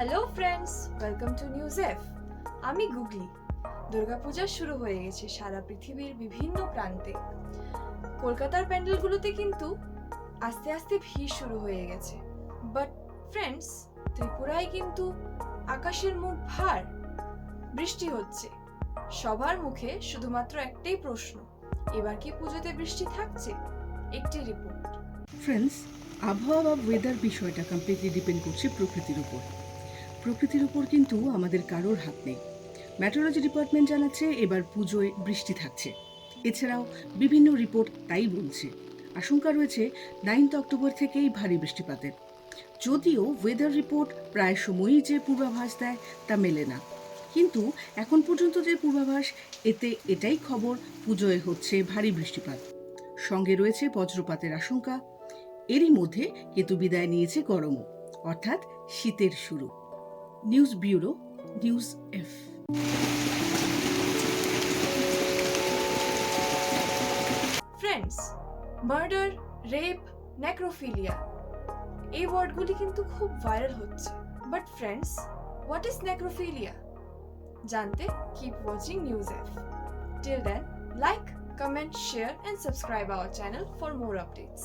Hello friends welcome to news F আমি গুগলি। দুর্গাপূজা শুরু হয়ে গেছে সারা পৃথিবীর বিভিন্ন প্রান্তে। কলকাতার প্যান্ডেলগুলোতে কিন্তু আস্তে আস্তে ভিড় শুরু হয়ে গেছে। বাট ফ্রেন্ডস ত্রিপুরায় কিন্তু আকাশের মুখ ভার, বৃষ্টি হচ্ছে। সবার মুখে শুধুমাত্র একটাই প্রশ্ন, এবার কি পুজোতে বৃষ্টি থাকছে? একটি রিপোর্ট ফ্রেন্ডস আবহাওয়া বা ওয়েদার বিষয়টা কমপ্লিটলি ডিপেন্ড করছে প্রকৃতির উপর। প্রকৃতির উপর কিন্তু আমাদের কারোর হাত নেই। মেট্রোলজি ডিপার্টমেন্ট জানাচ্ছে এবার পুজোয় বৃষ্টি থাকছে। এছাড়াও বিভিন্ন রিপোর্ট তাই বলছে। আশঙ্কা রয়েছে নাইন্থ অক্টোবর থেকেই ভারী বৃষ্টিপাতের। যদিও ওয়েদার রিপোর্ট প্রায় সময়ই যে পূর্বাভাস দেয় তা মেলে না। কিন্তু এখন পর্যন্ত যে পূর্বাভাস, এতে এটাই খবর পুজোয় হচ্ছে ভারী বৃষ্টিপাত। সঙ্গে রয়েছে বজ্রপাতের আশঙ্কা। এরই মধ্যে কেতু বিদায় নিয়েছে গরমও। অর্থাৎ শীতের শুরু। news bureau news F friends murder rape necrophilia এই ওয়ার্ডগুলি কিন্তু খুব ভাইরাল হচ্ছে but friends what is necrophilia জানতে keep watching news F till then like comment share and subscribe our channel for more updates